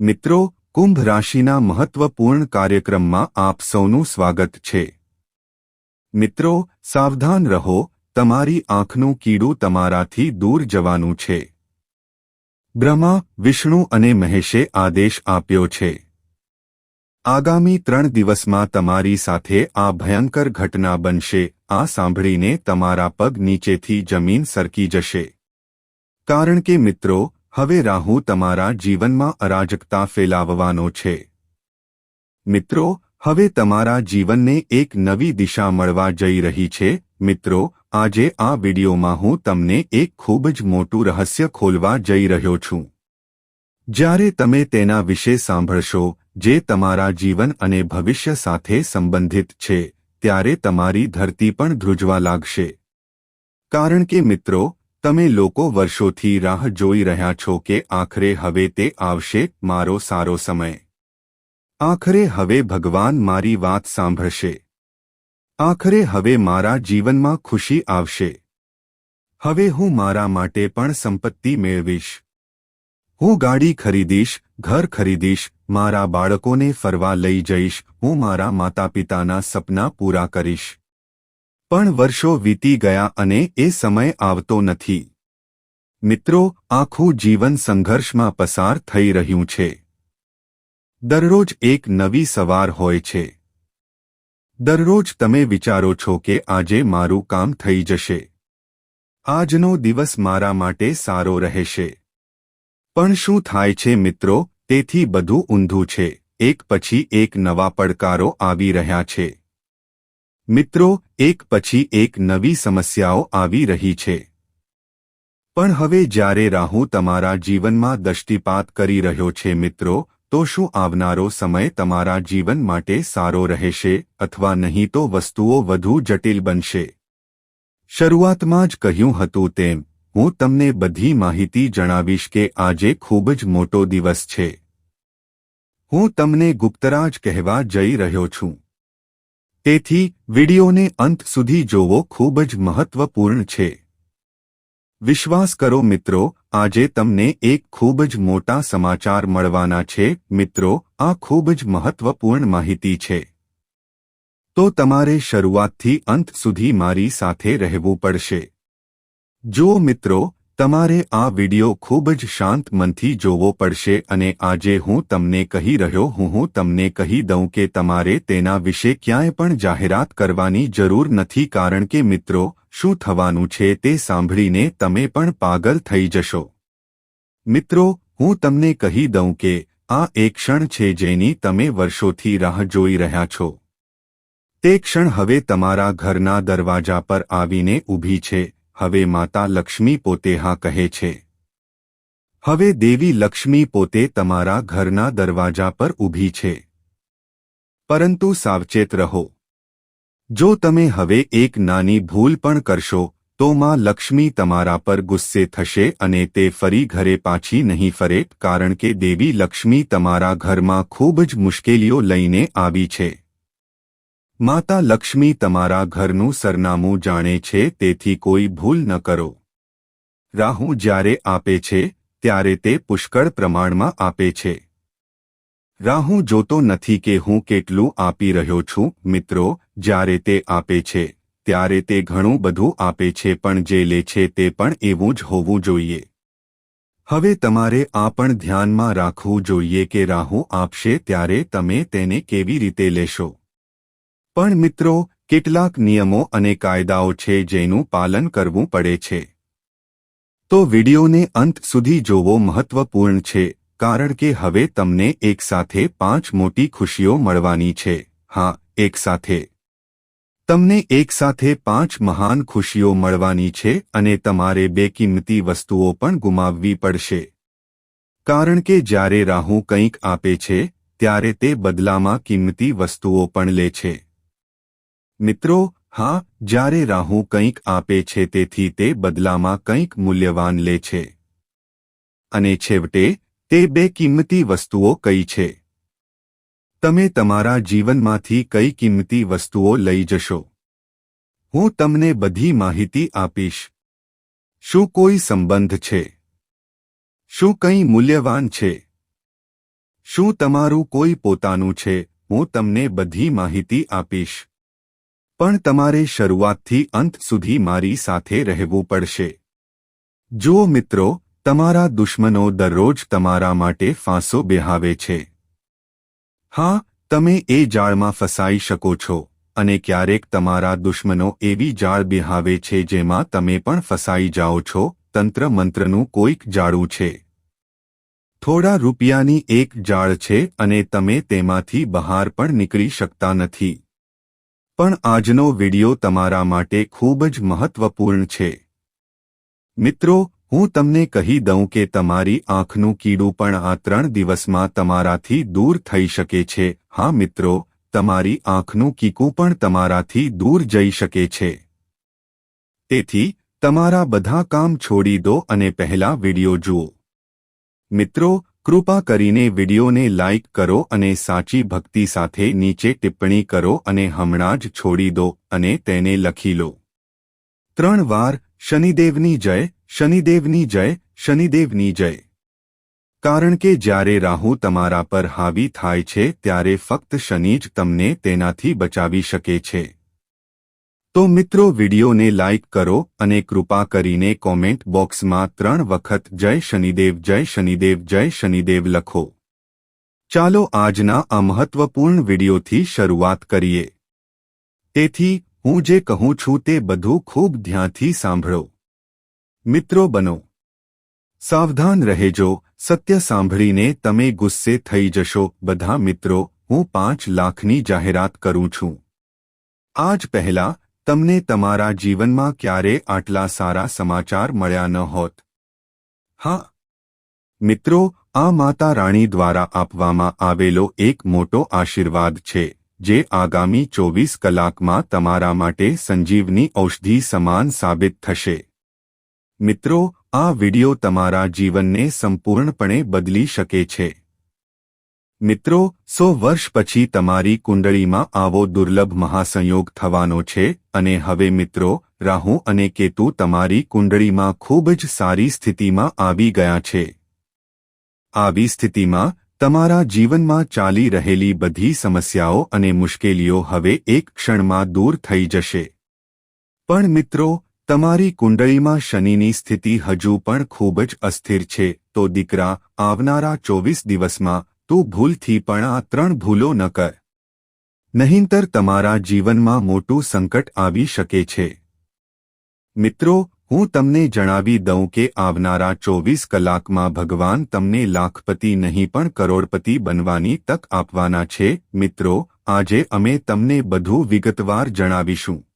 મિત્રો, કુંભ રાશિના મહત્વપૂર્ણ કાર્યક્રમમાં આપ સૌનું સ્વાગત છે. મિત્રો, સાવધાન રહો, તમારી આંખનું કીડું તમારાથી દૂર જવાનું છે. બ્રહ્મા, વિષ્ણુ અને મહેશે આદેશ આપ્યો છે. આગામી ત્રણ દિવસમાં તમારી સાથે આ ભયંકર ઘટના બનશે, આ સાંભળીને તમારા પગ નીચેથી જમીન સરકી જશે. કારણ કે મિત્રો હવે રાહુ તમારા જીવનમાં અરાજકતા ફેલાવવાનો છે. મિત્રો, હવે તમારા જીવનને એક નવી દિશા મળવા જઈ રહી છે. મિત્રો, આજે આ વિડીયોમાં હું તમને એક ખૂબ જ મોટું રહસ્ય ખોલવા જઈ રહ્યો છું. જ્યારે તમે તેના વિશે સાંભળશો, જે તમારા જીવન અને ભવિષ્ય સાથે સંબંધિત છે, ત્યારે તમારી ધરતી પણ ધ્રુજવા લાગશે. કારણ કે મિત્રો તમે લોકો વર્ષોથી રાહ જોઈ રહ્યા છો કે આખરે હવે તે આવશે, મારો સારો સમય. આખરે હવે ભગવાન મારી વાત સાંભળશે. આખરે હવે મારા જીવનમાં ખુશી આવશે. હવે હું મારા માટે પણ સંપત્તિ મેળવીશ. હું ગાડી ખરીદીશ, ઘર ખરીદીશ, મારા બાળકોને ફરવા લઈ જઈશ, હું મારા માતા પિતાના સપના પૂરા કરીશ. પણ વર્ષો વીતી ગયા અને એ સમય આવતો નથી. મિત્રો, આખું જીવન સંઘર્ષમાં પસાર થઈ રહ્યું છે. દરરોજ એક નવી સવાર હોય છે. દરરોજ તમે વિચારો છો કે આજે મારું કામ થઈ જશે. આજનો દિવસ મારા માટે સારો રહેશે. પણ શું થાય છે મિત્રો, તેથી બધું ઊંધું છે. એક પછી એક નવા પડકારો આવી રહ્યા છે. મિત્રો, એક પછી એક નવી સમસ્યાઓ આવી રહી છે. પણ હવે જ્યારે રાહુ તમારા જીવનમાં દષ્ટિપાત કરી રહ્યો છે મિત્રો, તો શું આવનારો સમય તમારા જીવન માટે સારો રહેશે અથવા નહીં તો વસ્તુઓ વધુ જટિલ બનશે? શરૂઆતમાં જ કહ્યું હતું તેમ, હું તમને બધી માહિતી જણાવીશ કે આજે ખૂબ જ મોટો દિવસ છે. હું તમને ગુપ્તરાજ કહેવા જઈ રહ્યો છું. તેથી, વિડિયોને અંત સુધી જોવો ખૂબ જ મહત્વપૂર્ણ છે. વિશ્વાસ કરો મિત્રો, આજે તમને એક ખૂબ જ મોટા સમાચાર મળવાના છે. મિત્રો, આ ખૂબ જ મહત્વપૂર્ણ માહિતી છે. તો તમારે શરૂઆતથી અંત સુધી મારી સાથે રહેવું પડશે. જો મિત્રો તમારે આ વિડિયો ખૂબ જ શાંત મનથી જોવો પડશે અને આજે હું તમને કહી રહ્યો હું હું તમને કહી દઉં કે તમારે તેના વિશે ક્યાંય પણ જાહેરાત કરવાની જરૂર નથી કારણ કે મિત્રો, શું થવાનું છે તે સાંભળીને તમે પણ પાગલ થઈ જશો. મિત્રો, હું તમને કહી દઉં કે આ એક ક્ષણ છે જેની તમે વર્ષોથી રાહ જોઈ રહ્યા છો. તે ક્ષણ હવે તમારા ઘરના દરવાજા પર આવીને ઊભી છે. હવે માતા લક્ષ્મી પોતે હા કહે છે. હવે દેવી લક્ષ્મી પોતે તમારા ઘરના દરવાજા પર ઊભી છે. પરંતુ સાવચેત રહો. જો તમે હવે એક નાની ભૂલ પણ કરશો, તો માં લક્ષ્મી તમારા પર ગુસ્સે થશે અને તે ફરી ઘરે પાછી નહીં ફરે, કારણ કે દેવી લક્ષ્મી તમારા ઘરમાં ખૂબ જ મુશ્કેલીઓ લઈને આવી છે. માતા લક્ષ્મી તમારા ઘરનું સરનામું જાણે છે, તેથી કોઈ ભૂલ ન કરો. રાહુ જ્યારે આપે છે, ત્યારે તે પુષ્કળ પ્રમાણમાં આપે છે. રાહુ જોતો નથી કે હું કેટલું આપી રહ્યો છું, મિત્રો, જ્યારે તે આપે છે, ત્યારે તે ઘણું બધું આપે છે, પણ જે લે છે તે પણ એવું જ હોવું જોઈએ. હવે તમારે આ પણ ધ્યાનમાં રાખવું જોઈએ કે રાહુ આપશે, ત્યારે તમે તેને કેવી રીતે લેશો? પણ મિત્રો, કેટલાક નિયમો અને કાયદાઓ છે જેનું પાલન કરવું પડે છે. તો વિડિયોને અંત સુધી જોવો મહત્વપૂર્ણ છે, કારણ કે હવે તમને એકસાથે પાંચ મોટી ખુશીઓ મળવાની છે. હા એકસાથે તમને એકસાથે પાંચ મહાન ખુશીઓ મળવાની છે અને તમારે બે કિંમતી વસ્તુઓ પણ ગુમાવવી પડશે. કારણ કે જ્યારે રાહુ કંઈક આપે છે, ત્યારે તે બદલામાં કિંમતી વસ્તુઓ પણ લે છે. મિત્રો, હા, જ્યારે રાહુ કંઈક આપે છે તેથી તે બદલામાં કંઈક મૂલ્યવાન લે છે. અને છેવટે, તે બે કિંમતી વસ્તુઓ કઈ છે. તમે તમારા જીવનમાંથી કઈ કિંમતી વસ્તુઓ લઈ જશો. હું તમને બધી માહિતી આપીશ. શું કોઈ સંબંધ છે? શું કંઈ મૂલ્યવાન છે? શું તમારું કોઈ પોતાનું છે? હું તમને બધી માહિતી આપીશ. પણ તમારે શરૂઆતથી અંત સુધી મારી સાથે રહેવું પડશે. જો મિત્રો, તમારા દુશ્મનો દરરોજ તમારા માટે ફાંસો બેહાવે છે. હા, તમે એ જાળમાં ફસાઈ શકો છો, અને ક્યારેક તમારા દુશ્મનો એવી જાળ બિહાવે છે જેમાં તમે પણ ફસાઈ જાઓ છો, તંત્ર મંત્રનું કોઈક જાળું છે. થોડા રૂપિયાની એક જાળ છે અને તમે તેમાંથી બહાર પણ નીકળી શકતા નથી. પણ આજનો વિડિયો તમારા માટે ખૂબ જ મહત્વપૂર્ણ છે. મિત્રો, હું તમને કહી દઉં કે તમારી આંખનું કીડું પણ આ ત્રણ દિવસમાં તમારાથી દૂર થઈ શકે છે. હા, મિત્રો, તમારી આંખનું કીકું પણ તમારાથી દૂર જઈ શકે છે. તેથી, તમારા બધા કામ છોડી દો અને પહેલા વિડિયો જુઓ. મિત્રો કૃપા કરીને વિડીયોને લાઇક કરો અને સાચી ભક્તિ સાથે નીચે ટિપ્પણી કરો અને હમણાં જ છોડી દો અને તેને લખી લો. ત્રણ વાર, શનિદેવની જય શનિદેવની જય શનિદેવની જય. કારણ કે જ્યારે રાહુ તમારા પર હાવી થાય છે, ત્યારે ફક્ત શનિ જ તમને તેનાથી બચાવી શકે છે. તો મિત્રો વિડીયોને લાઇક કરો અને કૃપા કરીને કોમેન્ટ બોક્સમાં ત્રણ વખત જય શનિદેવ જય શનિદેવ જય શનિદેવ લખો. ચાલો આજના આ મહત્વપૂર્ણ વિડીયોથી શરૂઆત કરીએ. તેથી, હું જે કહું છું તે બધું ખૂબ ધ્યાનથી સાંભળો. મિત્રો બનો. સાવધાન રહેજો, સત્ય સાંભળીને તમે ગુસ્સે થઈ જશો. બધા મિત્રો, હું પાંચ લાખની જાહેરાત કરું છું. આજ પહેલા તમને તમારા જીવનમાં ક્યારે આટલા સારા સમાચાર મળ્યા ન હોત? હા. મિત્રો, આ માતા રાણી દ્વારા આપવામાં આવેલો એક મોટો આશીર્વાદ છે, જે આગામી ચોવીસ કલાકમાં તમારા માટે સંજીવની ઔષધિ સમાન સાબિત થશે. મિત્રો, આ વિડિયો તમારા જીવનને સંપૂર્ણપણે બદલી શકે છે. મિત્રો, સો વર્ષ પછી તમારી કુંડળીમાં આવો દુર્લભ મહાસંયોગ થવાનો છે અને હવે મિત્રો, રાહુ અને કેતુ તમારી કુંડળીમાં ખૂબ જ સારી સ્થિતિમાં આવી ગયા છે. આવી સ્થિતિમાં તમારા જીવનમાં ચાલી રહેલી બધી સમસ્યાઓ અને મુશ્કેલીઓ હવે એક ક્ષણમાં દૂર થઈ જશે. પણ મિત્રો, તમારી કુંડળીમાં શનિની સ્થિતિ હજુ પણ ખૂબ જ અસ્થિર છે, તો દીકરા, આવનારા ચોવીસ દિવસમાં તું ભૂલથી પણ આ ત્રણ ભૂલો ન કર. નહીંતર તમારા જીવનમાં મોટું સંકટ આવી શકે છે. મિત્રો, હું તમને જણાવી દઉં કે આવનારા ચોવીસ કલાકમાં ભગવાન તમને લાખપતિ નહીં પણ કરોડપતિ બનવાની તક આપવાના છે. મિત્રો, આજે અમે તમને બધું વિગતવાર જણાવીશું.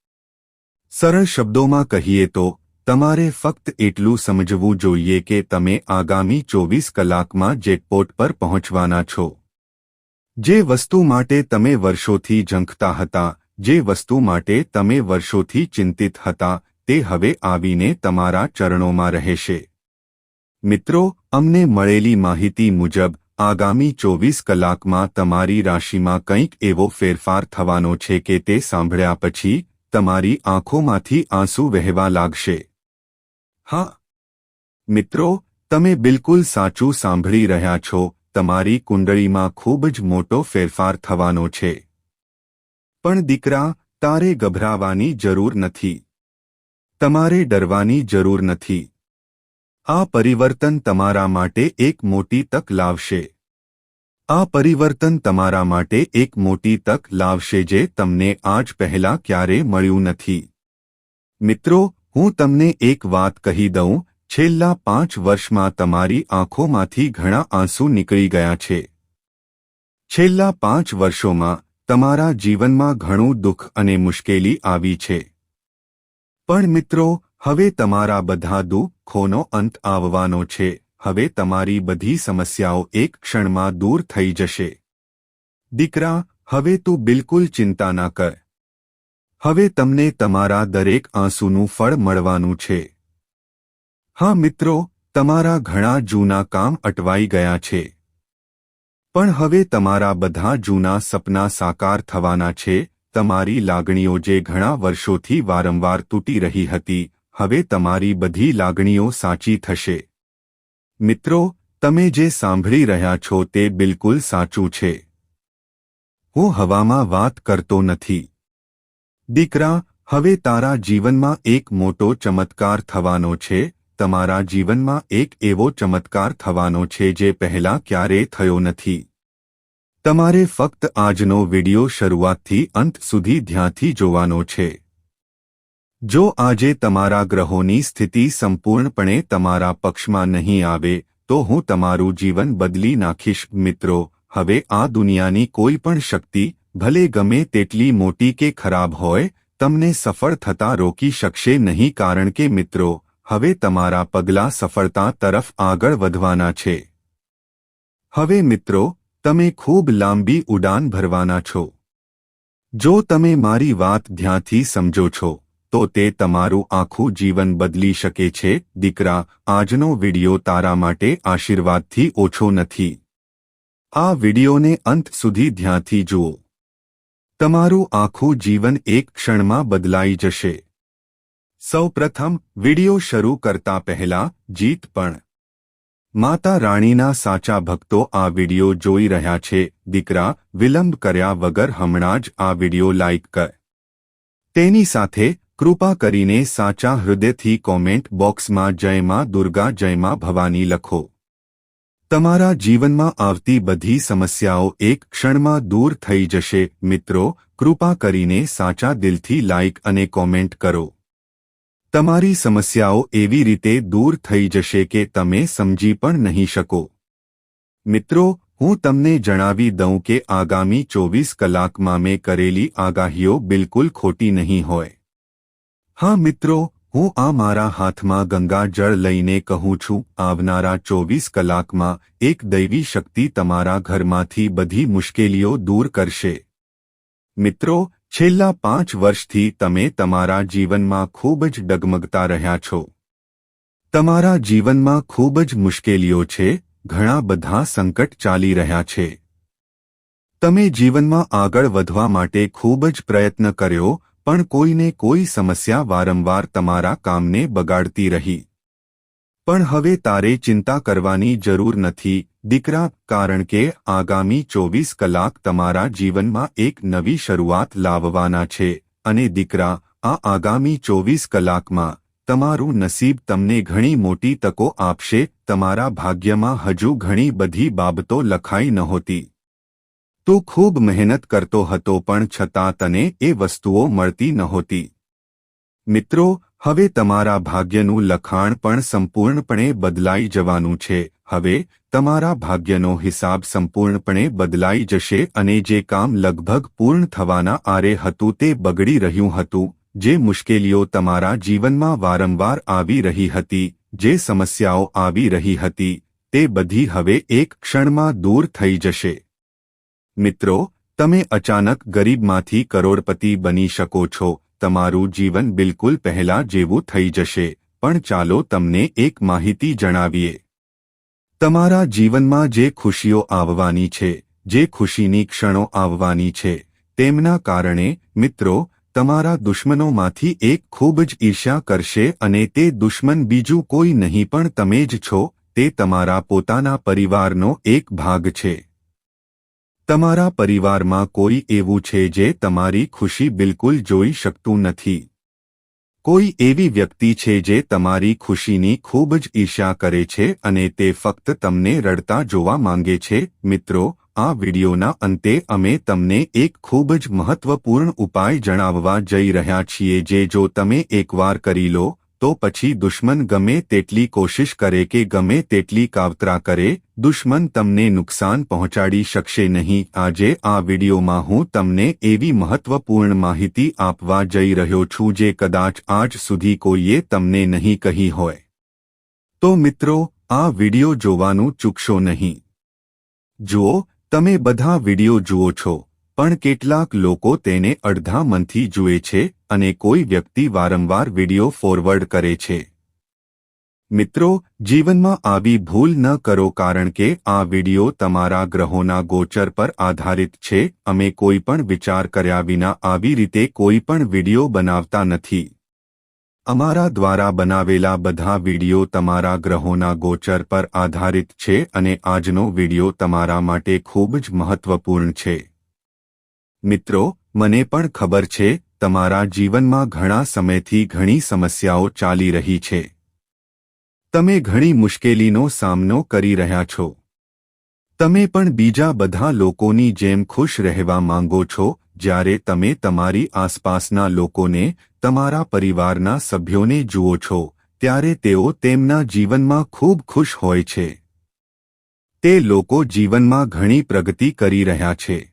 સરળ શબ્દોમાં કહીએ તો તમારે ફક્ત એટલું સમજવું જોઈએ કે તમે આગામી ચોવીસ કલાકમાં જેકપોટ પર પહોંચવાના છો. જે વસ્તુ માટે તમે વર્ષોથી ઝંખતા હતા, જે વસ્તુ માટે તમે વર્ષોથી ચિંતિત હતા, તે હવે આવીને તમારા ચરણોમાં રહેશે. મિત્રો, અમને મળેલી માહિતી મુજબ, આગામી ચોવીસ કલાકમાં તમારી રાશિમાં કંઈક એવો ફેરફાર થવાનો છે કે તે સાંભળ્યા પછી, તમારી આંખોમાંથી આંસુ વહેવા લાગશે. હા? મિત્રો, તમે બિલકુલ સાચું સાંભળી રહ્યા છો. તમારી કુંડળીમાં ખૂબ જ મોટો ફેરફાર થવાનો છે. પણ દીકરા, તારે ગભરાવાની જરૂર નથી. તમારે ડરવાની જરૂર નથી. આ પરિવર્તન તમારા માટે એક મોટી તક લાવશે. આ પરિવર્તન તમારા માટે એક મોટી તક લાવશે જે તમને આજ પહેલા ક્યારે મળ્યું નથી. મિત્રો હું તમને એક વાત કહી દઉં, છેલ્લા પાંચ વર્ષમાં તમારી આંખોમાંથી ઘણા આંસુ નીકળી ગયા છે. છેલ્લા પાંચ વર્ષોમાં તમારા જીવનમાં ઘણું દુઃખ અને મુશ્કેલી આવી છે. પણ મિત્રો, હવે તમારા બધા દુઃખોનો અંત આવવાનો છે. હવે તમારી બધી સમસ્યાઓ એક ક્ષણમાં દૂર થઈ જશે. દીકરા, હવે તું બિલકુલ ચિંતા ના કર. હવે તમને તમારા દરેક આંસુનું ફળ મળવાનું છે. હા મિત્રો, તમારા ઘણા જૂના કામ અટવાઈ ગયા છે. પણ હવે તમારા બધા જૂના સપના સાકાર થવાના છે. તમારી લાગણીઓ જે ઘણા વર્ષોથી વારંવાર તૂટી રહી હતી, હવે તમારી બધી લાગણીઓ સાચી થશે. મિત્રો, તમે જે સાંભળી રહ્યા છો તે બિલકુલ સાચું છે. હું હવામાં વાત કરતો નથી. દીકરા, હવે તારા જીવનમાં એક મોટો ચમત્કાર થવાનો છે, તમારા જીવનમાં એક એવો ચમત્કાર થવાનો છે જે પહેલા ક્યારેય થયો નથી. તમારે ફક્ત આજનો વિડિયો શરૂઆતથી અંત સુધી ધ્યાનથી જોવાનો છે. જો આજે તમારા ગ્રહોની સ્થિતિ સંપૂર્ણપણે તમારા પક્ષમાં નહીં આવે, તો હું તમારું જીવન બદલી નાખીશ. મિત્રો, હવે આ દુનિયાની કોઈ પણ શક્તિ ભલે ગમે તેટલી મોટી કે ખરાબ હોય, તમને સફળ થતા રોકી શકશે નહીં કારણ કે મિત્રો, હવે તમારા પગલાં સફળતા તરફ આગળ વધવાના છે. હવે મિત્રો, તમે ખૂબ લાંબી ઉડાન ભરવાના છો. જો તમે મારી વાત ધ્યાનથી સમજો છો, તો તે તમારું આખું જીવન બદલી શકે છે. દીકરા, આજનો વિડિયો તારા માટે આશીર્વાદથી ઓછો નથી. આ વિડિયોને અંત સુધી ધ્યાનથી જુઓ. તમારું આખું જીવન એક ક્ષણમાં બદલાઈ જશે. સૌપ્રથમ, વિડિયો શરૂ કરતા પહેલા, જીત પણ. માતા રાણીના સાચા ભક્તો આ વિડિયો જોઈ રહ્યા છે. દીકરા, વિલંબ કર્યા વગર હમણાં જ આ વિડિયો લાઇક કર. તેની સાથે, કૃપા કરીને સાચા હૃદયથી કોમેન્ટ બોક્સમાં જય માં દુર્ગા જય માં ભવાની લખો. તમારા જીવનમાં આવતી બધી સમસ્યાઓ એક ક્ષણમાં દૂર થઈ જશે. મિત્રો, કૃપા કરીને સાચા દિલથી લાઇક અને કોમેન્ટ કરો. તમારી સમસ્યાઓ એવી રીતે દૂર થઈ જશે કે તમે સમજી પણ નહીં શકો. મિત્રો, હું તમને જણાવી દઉં કે આગામી ચોવીસ કલાકમાં મેં કરેલી આગાહીઓ બિલકુલ ખોટી નહીં હોય. હા મિત્રો હું આ મારા હાથમાં ગંગા જળ લઈને કહું છું, આવનારા ચોવીસ કલાકમાં એક દૈવી શક્તિ તમારા ઘરમાંથી બધી મુશ્કેલીઓ દૂર કરશે. મિત્રો, છેલ્લા પાંચ વર્ષથી તમે તમારા જીવનમાં ખૂબ જ ડગમગતા રહ્યા છો. તમારા જીવનમાં ખૂબ જ મુશ્કેલીઓ છે, ઘણા બધા સંકટ ચાલી રહ્યા છે. તમે જીવનમાં આગળ વધવા માટે ખૂબ જ પ્રયત્ન કર્યો પણ કોઈને કોઈ સમસ્યા વારંવાર તમારા કામને બગાડતી રહી. પણ હવે તારે ચિંતા કરવાની જરૂર નથી, દીકરા, કારણ કે આગામી ચોવીસ કલાક તમારા જીવનમાં એક નવી શરૂઆત લાવવાના છે, અને દીકરા, આ આગામી ચોવીસ કલાકમાં, તમારું નસીબ તમને ઘણી મોટી તકો આપશે, તમારા ભાગ્યમાં હજુ ઘણી બધી બાબતો લખાઈ નહોતી. તું ખૂબ મહેનત કરતો હતો પણ છતાં તને એ વસ્તુઓ મળતી નહોતી. મિત્રો, હવે તમારા ભાગ્યનું લખાણ પણ સંપૂર્ણપણે બદલાઈ જવાનું છે. હવે, તમારા ભાગ્યનો હિસાબ સંપૂર્ણપણે બદલાઈ જશે અને જે કામ લગભગ પૂર્ણ થવાના આરે હતું તે બગડી રહ્યું હતું. જે મુશ્કેલીઓ તમારા જીવનમાં વારંવાર આવી રહી હતી, જે સમસ્યાઓ આવી રહી હતી, તે બધી હવે એક ક્ષણમાં દૂર થઈ જશે. મિત્રો, તમે અચાનક ગરીબમાંથી કરોડપતિ બની શકો છો. તમારું જીવન બિલકુલ પહેલા જેવું થઈ જશે. પણ ચાલો તમને એક માહિતી જણાવીએ. તમારા જીવનમાં જે ખુશીઓ આવવાની છે, જે ખુશીની ક્ષણો આવવાની છે, તેમના કારણે, મિત્રો, તમારા દુશ્મનોમાંથી એક ખૂબ જ ઈર્ષ્યા કરશે અને તે દુશ્મન બીજું કોઈ નહીં પણ તમે જ છો, તે તમારા પોતાના પરિવારનો એક ભાગ છે. તમારા પરિવારમાં કોઈ એવું છે જે તમારી ખુશી બિલકુલ જોઈ શકતું નથી. કોઈ એવી વ્યક્તિ છે જે તમારી ખુશીની ખૂબ જ ઈર્ષા કરે છે અને તે ફક્ત તમને રડતા જોવા માંગે છે. મિત્રો, આ વિડિયોના અંતે અમે તમને એક ખૂબ જ મહત્વપૂર્ણ ઉપાય જણાવવા જઈ રહ્યા છીએ જે જો તમે એકવાર કરી લો તો પછી દુશ્મન ગમે તેટલી કોશિશ કરે કે ગમે તેટલી કાવતરા કરે, દુશ્મન તમને નુકસાન પહોંચાડી શકશે નહીં. આજે આ વિડીયોમાં હું તમને એવી મહત્વપૂર્ણ માહિતી આપવા જઈ રહ્યો છું જે કદાચ આજ સુધી કોઈએ તમને નહીં કહી હોય. તો મિત્રો, આ વીડિયો જોવાનું ચૂકશો નહીં. જુઓ, તમે બધા વીડિયો જુઓ છો, પણ કેટલાક લોકો તેને અડધા મનથી જુએ છે અને કોઈ વ્યક્તિ વારંવાર વિડિયો ફોરવર્ડ કરે છે. મિત્રો, જીવનમાં આવી ભૂલ ન કરો કારણ કે આ વિડિયો તમારા ગ્રહોના ગોચર પર આધારિત છે. અમે કોઈ પણ વિચાર કર્યા વિના આવી રીતે કોઈ પણ વિડિયો બનાવતા નથી. અમારા દ્વારા બનાવેલા બધા વિડિયો તમારા ગ્રહોના ગોચર પર આધારિત છે અને આજનો વિડિયો તમારા માટે ખૂબ જ મહત્વપૂર્ણ છે. મિત્રો, મને પણ ખબર છે તમારા જીવનમાં ઘણા સમયથી ઘણી સમસ્યાઓ ચાલી રહી છે. તમે ઘણી મુશ્કેલીનો સામનો કરી રહ્યા છો. તમે પણ બીજા બધા લોકોની જેમ ખુશ રહેવા માંગો છો, જ્યારે તમે તમારી આસપાસના લોકોને, તમારા પરિવારના સભ્યોને જુઓ છો, ત્યારે તેઓ તેમના જીવનમાં ખૂબ ખુશ હોય છે. તે લોકો જીવનમાં ઘણી પ્રગતિ કરી રહ્યા છે.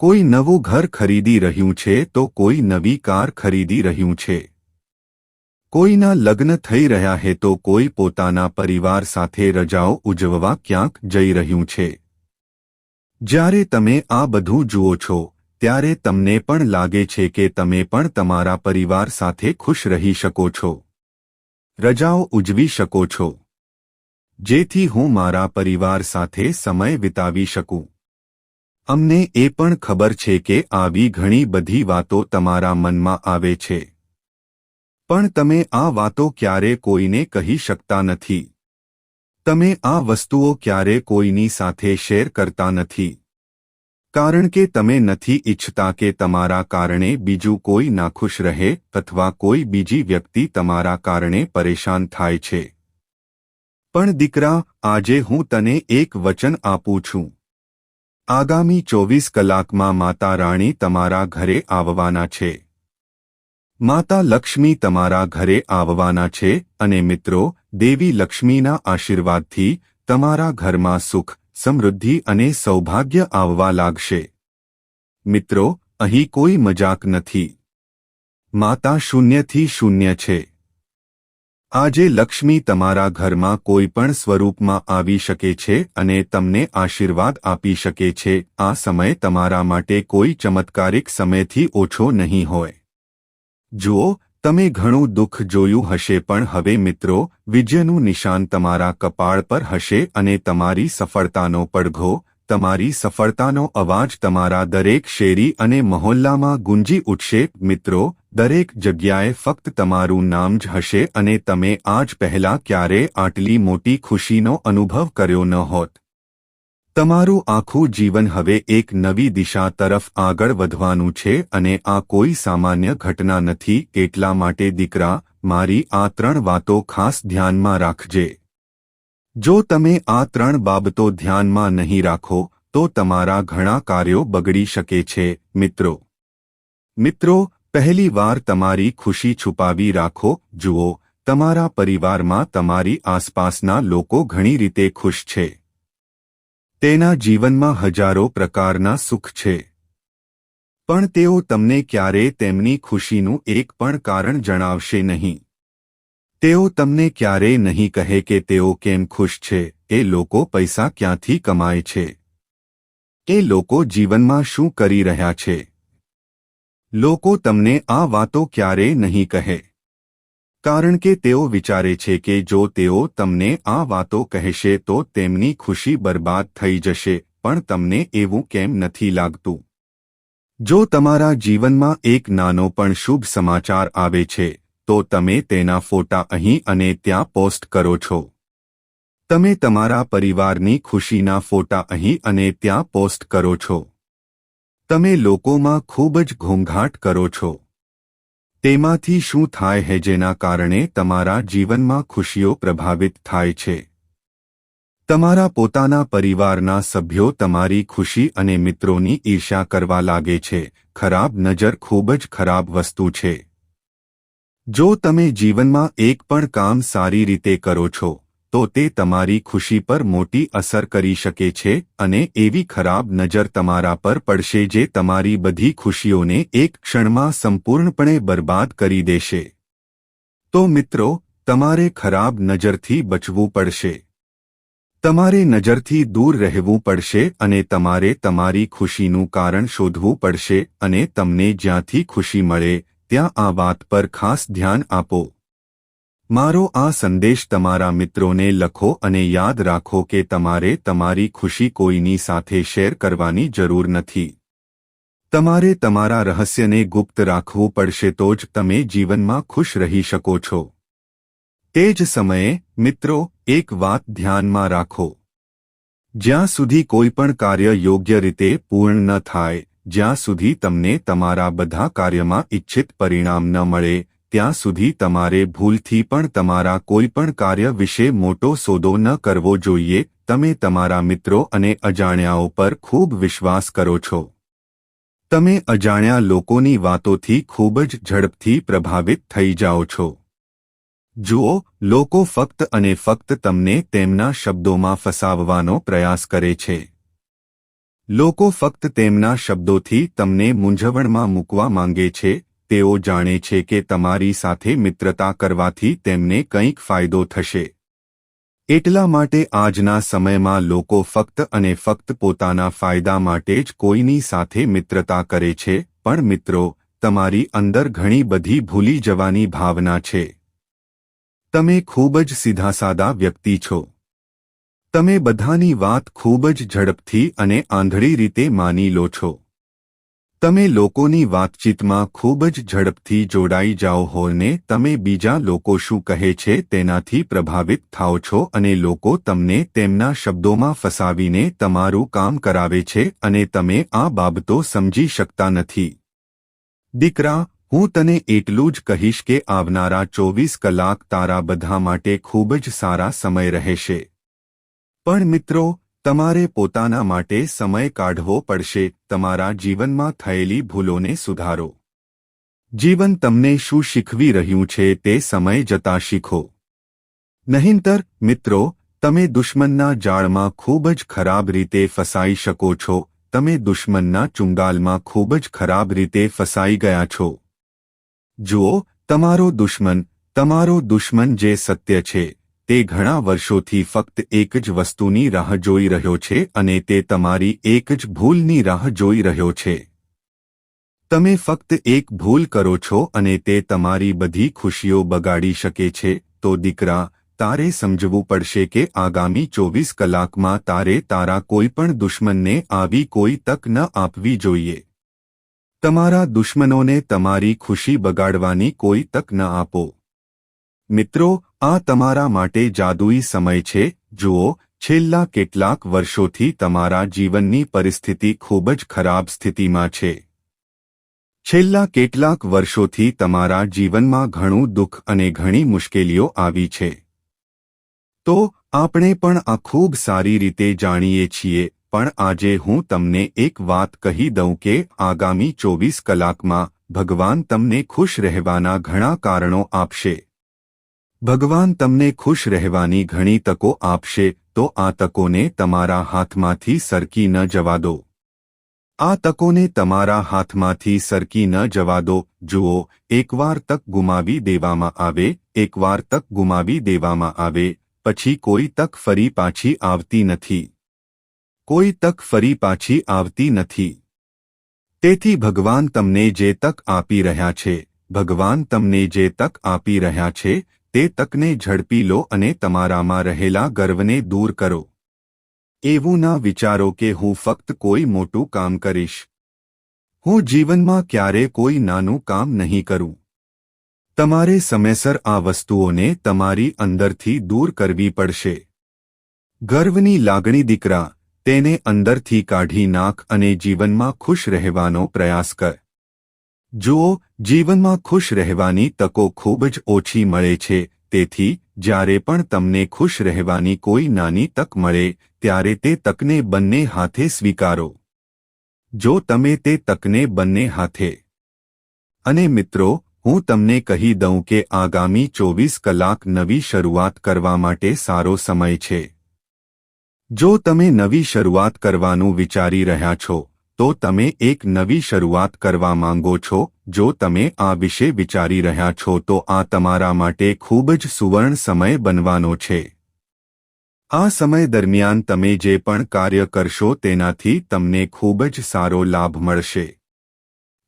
કોઈ નવું ઘર ખરીદી રહ્યું છે તો કોઈ નવી કાર ખરીદી રહ્યું છે. કોઈના લગ્ન થઈ રહ્યા હે તો કોઈ પોતાના પરિવાર સાથે રજાઓ ઉજવવા ક્યાંક જઈ રહ્યું છે. જ્યારે તમે આ બધું જુઓ છો, ત્યારે તમને પણ લાગે છે કે તમે પણ તમારા પરિવાર સાથે ખુશ રહી શકો છો. રજાઓ ઉજવી શકો છો. જેથી હું મારા પરિવાર સાથે સમય વિતાવી શકું. અમને એ પણ ખબર છે કે આવી ઘણી બધી વાતો તમારા મનમાં આવે છે. પણ તમે આ વાતો ક્યારે કોઈને કહી શકતા નથી. તમે આ વસ્તુઓ ક્યારે કોઈની સાથે શેર કરતા નથી. કારણ કે તમે નથી ઈચ્છતા કે તમારા કારણે બીજું કોઈ નાખુશ રહે અથવા કોઈ બીજી વ્યક્તિ તમારા કારણે પરેશાન થાય છે. પણ દીકરા, આજે હું તને એક વચન આપું છું. આગામી ચોવીસ કલાકમાં માતા રાણી તમારા ઘરે આવવાના છે. માતા લક્ષ્મી તમારા ઘરે આવવાના છે અને મિત્રો, દેવી લક્ષ્મીના આશીર્વાદથી તમારા ઘરમાં સુખ, સમૃદ્ધિ અને સૌભાગ્ય આવવા લાગશે. મિત્રો, અહીં કોઈ મજાક નથી. માતા શૂન્યથી શૂન્ય છે. આજે લક્ષ્મી તમારા ઘરમાં કોઈ પણ સ્વરૂપમાં આવી શકે છે અને તમને આશીર્વાદ આપી શકે છે. આ સમય તમારા માટે કોઈ ચમત્કારિક સમયથી ઓછો નહીં હોય. જુઓ, તમે ઘણું દુઃખ જોયું હશે પણ હવે મિત્રો, વિજયનું નિશાન તમારા કપાળ પર હશે અને તમારી સફળતાનો પડઘો તમારી સફળતાનો અવાજ તમારા દરેક શેરી અને મહોલ્લામાં ગુંજી ઉઠશે. મિત્રો, દરેક જગ્યાએ ફક્ત તમારું નામ જ હશે અને તમે આજ પહેલા ક્યારે આટલી મોટી ખુશીનો અનુભવ કર્યો ન હોત. તમારું આખું જીવન હવે એક નવી દિશા તરફ આગળ વધવાનું છે અને આ કોઈ સામાન્ય ઘટના નથી. એટલા માટે દીકરા, મારી આ ત્રણ વાતો ખાસ ધ્યાનમાં રાખજે. જો તમે આ ત્રણ બાબતો ધ્યાનમાં નહીં રાખો, તો તમારા ઘણા કાર્યો બગડી શકે છે, મિત્રો. મિત્રો, પહેલી વાર તમારી ખુશી છુપાવી રાખો, જુઓ, તમારા પરિવારમાં તમારી આસપાસના લોકો ઘણી રીતે ખુશ છે. તેના જીવનમાં હજારો પ્રકારના સુખ છે. પણ તેઓ તમને ક્યારે તેમની ખુશીનું એક પણ કારણ જણાવશે નહીં. તેઓ તમને ક્યારેય નહીં કહે કે તેઓ કેમ ખુશ છે, એ લોકો પૈસા ક્યાંથી કમાય છે? એ લોકો જીવનમાં શું કરી રહ્યા છે? લોકો તમને આ વાતો ક્યારેય નહીં કહે. કારણ કે તેઓ વિચારે છે કે જો તેઓ તમને આ વાતો કહેશે તો તેમની ખુશી બરબાદ થઈ જશે, પણ તમને એવું કેમ નથી લાગતું? જો તમારા જીવનમાં એક નાનો પણ શુભ સમાચાર આવે છે તો તમે તેના ફોટા અહીં અને ત્યાં પોસ્ટ કરો છો. તમે તમારા પરિવારની ખુશીના ફોટા અહીં અને ત્યાં પોસ્ટ કરો છો. તમે લોકોમાં ખૂબ જ ઘોંઘાટ કરો છો. તેમાંથી શું થાય હે જેના કારણે તમારા જીવનમાં ખુશીઓ પ્રભાવિત થાય છે? તમારા પોતાના પરિવારના સભ્યો તમારી ખુશી અને મિત્રોની ઈર્ષા કરવા લાગે છે. ખરાબ નજર ખૂબ જ ખરાબ વસ્તુ છે. જો તમે જીવનમાં એક પણ કામ સારી રીતે કરો છો, તો તે તમારી ખુશી પર મોટી અસર કરી શકે છે અને એવી ખરાબ નજર તમારા પર પડશે જે તમારી બધી ખુશીઓને એક ક્ષણમાં સંપૂર્ણપણે બરબાદ કરી દેશે. તો મિત્રો, તમારે ખરાબ નજરથી બચવું પડશે. તમારે નજરથી દૂર રહેવું પડશે અને તમારે તમારી ખુશીનું કારણ શોધવું પડશે અને તમને જ્યાંથી ખુશી મળે ત્યાં આ વાત પર ખાસ ધ્યાન આપો. મારો આ સંદેશ તમારા મિત્રોને લખો અને યાદ રાખો કે તમારે તમારી ખુશી કોઈની સાથે શેર કરવાની જરૂર નથી. તમારે તમારા રહસ્યને ગુપ્ત રાખવું પડશે તો જ તમે જીવનમાં ખુશ રહી શકો છો. તે જ સમયે, મિત્રો, એક વાત ધ્યાનમાં રાખો. જ્યાં સુધી કોઈ પણ કાર્ય યોગ્ય રીતે પૂર્ણ ન થાય જ્યાં સુધી તમને તમારા બધા કાર્યમાં ઇચ્છિત પરિણામ ન મળે, ત્યાં સુધી તમારે ભૂલથી પણ તમારા કોઈ પણ કાર્ય વિશે મોટો સોદો ન કરવો જોઈએ, તમે તમારા મિત્રો અને અજાણ્યાઓ પર ખૂબ વિશ્વાસ કરો છો. તમે અજાણ્યા લોકોની વાતોથી ખૂબ જ ઝડપથી પ્રભાવિત થઈ જાઓ છો. જુઓ, લોકો ફક્ત અને ફક્ત તમને તેમના શબ્દોમાં ફસાવવાનો પ્રયાસ કરે છે. લોકો ફક્ત તેમના શબ્દોથી તમને મૂંઝવણમાં મૂકવા માંગે છે, તેઓ જાણે છે કે તમારી સાથે મિત્રતા કરવાથી તેમને કંઈક ફાયદો થશે. એટલા માટે આજના સમયમાં લોકો ફક્ત અને ફક્ત પોતાના ફાયદા માટે જ કોઈની સાથે મિત્રતા કરે છે, પણ મિત્રો, તમારી અંદર ઘણી બધી ભૂલી જવાની ભાવના છે. તમે ખૂબ જ સીધાસાદા વ્યક્તિ છો. તમે બધાની વાત ખૂબ જ ઝડપથી અને આંધળી રીતે માની લો છો. તમે લોકોની વાતચીતમાં ખૂબ જ ઝડપથી જોડાઈ જાઓ હોને તમે બીજા લોકો શું કહે છે તેનાથી પ્રભાવિત થાઓ છો અને લોકો તમને તેમના શબ્દોમાં ફસાવીને તમારું કામ કરાવે છે અને તમે આ બાબતો સમજી શકતા નથી. દીકરા, હું તને એટલું જ કહીશ કે આવનારા ચોવીસ કલાક તારા બધા માટે ખૂબ જ સારા સમય રહેશે. પણ મિત્રો, તમારે પોતાના માટે સમય કાઢવો પડશે, તમારા જીવનમાં થયેલી ભૂલોને સુધારો. જીવન તમને શું શીખવી રહ્યું છે તે સમય જતા શીખો. નહીંતર, મિત્રો, તમે દુશ્મનના જાળમાં ખૂબ જ ખરાબ રીતે ફસાઈ શકો છો, તમે દુશ્મનના ચુંગાલમાં ખૂબ જ ખરાબ રીતે ફસાઈ ગયા છો. જુઓ, તમારો દુશ્મન તમારો દુશ્મન જે સત્ય છે. તે ઘણા વર્ષોથી ફક્ત એક જ વસ્તુની રાહ જોઈ રહ્યો છે અને તે તમારી એક જ ભૂલની રાહ જોઈ રહ્યો છે. તમે ફક્ત એક ભૂલ કરો છો અને તે તમારી બધી ખુશીઓ બગાડી શકે છે, તો દીકરા, તારે સમજવું પડશે કે આગામી ચોવીસ કલાકમાં તારે તારા કોઈપણ દુશ્મનને આવી કોઈ તક ન આપવી જોઈએ. તમારા દુશ્મનોને તમારી ખુશી બગાડવાની કોઈ તક ન આપો. મિત્રો, આ તમારા માટે જાદુઈ સમય છે. જુઓ, છેલ્લા કેટલાક વર્ષોથી તમારા જીવનની પરિસ્થિતિ ખૂબ જ ખરાબ સ્થિતિમાં છે. છેલ્લા કેટલાક વર્ષોથી તમારા જીવનમાં ઘણું દુઃખ અને ઘણી મુશ્કેલીઓ આવી છે. તો, આપણે પણ આ ખૂબ સારી રીતે જાણીએ છીએ, પણ આજે હું તમને એક વાત કહી દઉં કે આગામી ચોવીસ કલાકમાં ભગવાન તમને ખુશ રહેવાના ઘણા કારણો આપશે. ભગવાન તમને ખુશ રહેવાની ઘણી તકો આપશે, તો આ તકોને તમારા હાથમાંથી સરકી ન જવા દો. આ તકોને તમારા હાથમાંથી સરકી ન જવા દો. જુઓ, એકવાર તક ગુમાવી દેવામાં આવે, એકવાર તક ગુમાવી દેવામાં આવે, પછી કોઈ તક ફરી પાછી આવતી નથી. કોઈ તક ફરી પાછી આવતી નથી. તેથી ભગવાન તમને જે તક આપી રહ્યા છે, ભગવાન તમને જે તક આપી રહ્યા છે તે તકને ઝડપી લો અને તમારામાં રહેલા ગર્વને દૂર કરો. એવું ના વિચારો કે હું ફક્ત કોઈ મોટું કામ કરીશ. હું જીવનમાં ક્યારે કોઈ નાનું કામ નહીં કરું. તમારે સમયસર આ વસ્તુઓને તમારી અંદરથી દૂર કરવી પડશે. ગર્વની લાગણી દીકરા, તેને અંદરથી કાઢી નાખ અને જીવનમાં ખુશ રહેવાનો પ્રયાસ કર. જુઓ, જીવનમાં ખુશ રહેવાની તકો ખૂબ જ ઓછી મળે છે. તેથી, જ્યારે પણ તમને ખુશ રહેવાની કોઈ નાની તક મળે, ત્યારે તે તકને બંને હાથે સ્વીકારો. જો તમે તે તકને બંને હાથે અને મિત્રો, હું તમને કહી દઉં કે આગામી ચોવીસ કલાક નવી શરૂઆત કરવા માટે સારો સમય છે. જો તમે નવી શરૂઆત કરવાનું વિચારી રહ્યા છો તો તમે એક નવી શરૂઆત કરવા માંગો છો? જો તમે આ વિશે વિચારી રહ્યા છો, તો આ તમારા માટે ખૂબ જ સુવર્ણ સમય બનવાનો છે. આ સમય દરમિયાન તમે જે પણ કાર્ય કરશો, તેનાથી તમને ખૂબ જ સારો લાભ મળશે.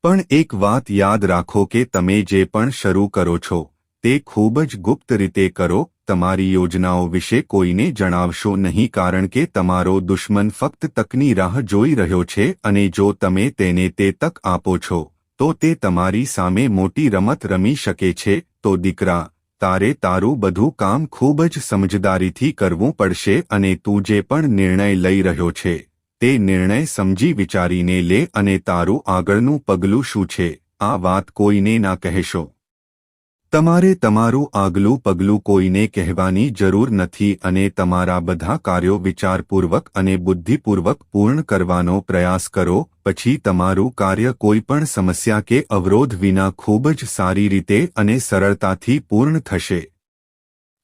પણ એક વાત યાદ રાખો કે તમે જે પણ શરૂ કરો છો તે ખૂબ જ ગુપ્ત રીતે કરો, તમારી યોજનાઓ વિશે કોઈને જણાવશો નહીં કારણ કે તમારો દુશ્મન ફક્ત તકની રાહ જોઈ રહ્યો છે અને જો તમે તેને તે તક આપો છો, તો તે તમારી સામે મોટી રમત રમી શકે છે, તો દીકરા, તારે તારું બધું કામ ખૂબ જ સમજદારીથી કરવું પડશે અને તું જે પણ નિર્ણય લઈ રહ્યો છે, તે નિર્ણય સમજી વિચારીને લે અને તારું આગળનું પગલું શું છે, આ વાત કોઈને ના કહેશો. તમારે તમારું આગલું પગલું કોઈને કહેવાની જરૂર નથી અને તમારા બધા કાર્યો વિચારપૂર્વક અને બુદ્ધિપૂર્વક પૂર્ણ કરવાનો પ્રયાસ કરો, પછી તમારું કાર્ય કોઈપણ સમસ્યા કે અવરોધ વિના ખૂબ જ સારી રીતે અને સરળતાથી પૂર્ણ થશે.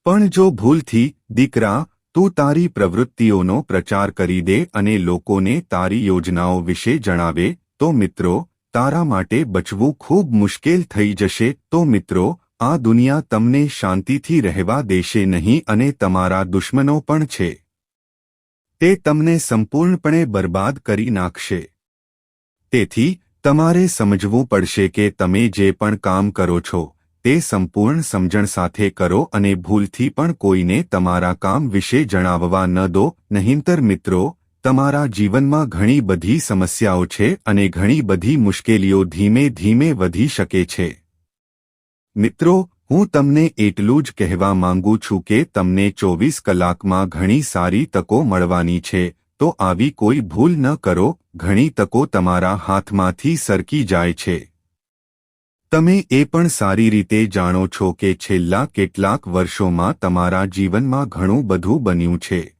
પણ જો ભૂલથી, દીકરા, તું તારી પ્રવૃત્તિઓનો પ્રચાર કરી દે અને લોકોને તારી યોજનાઓ વિશે જણાવે, તો મિત્રો, તારા માટે બચવું ખૂબ મુશ્કેલ થઈ જશે. તો મિત્રો આ દુનિયા તમને શાંતિથી રહેવા દેશે નહીં અને તમારા દુશ્મનો પણ છે. તે તમને સંપૂર્ણપણે બરબાદ કરી નાખશે. તેથી, તમારે સમજવું પડશે કે તમે જે પણ કામ કરો છો, તે સંપૂર્ણ સમજણ સાથે કરો અને ભૂલથી પણ કોઈને તમારા કામ વિશે જણાવવા ન દો. નહીંતર મિત્રો, તમારા જીવનમાં ઘણી બધી સમસ્યાઓ છે અને ઘણી બધી મુશ્કેલીઓ ધીમે ધીમે વધી શકે છે. મિત્રો, હું તમને એટલું જ કહેવા માંગુ છું કે તમને ચોવીસ કલાકમાં ઘણી સારી તકો મળવાની છે, તો આવી કોઈ ભૂલ ન કરો, ઘણી તકો તમારા હાથમાંથી સરકી જાય છે. તમે એ પણ સારી રીતે જાણો છો કે છેલ્લા કેટલાક વર્ષોમાં તમારા જીવનમાં ઘણું બધું બન્યું છે.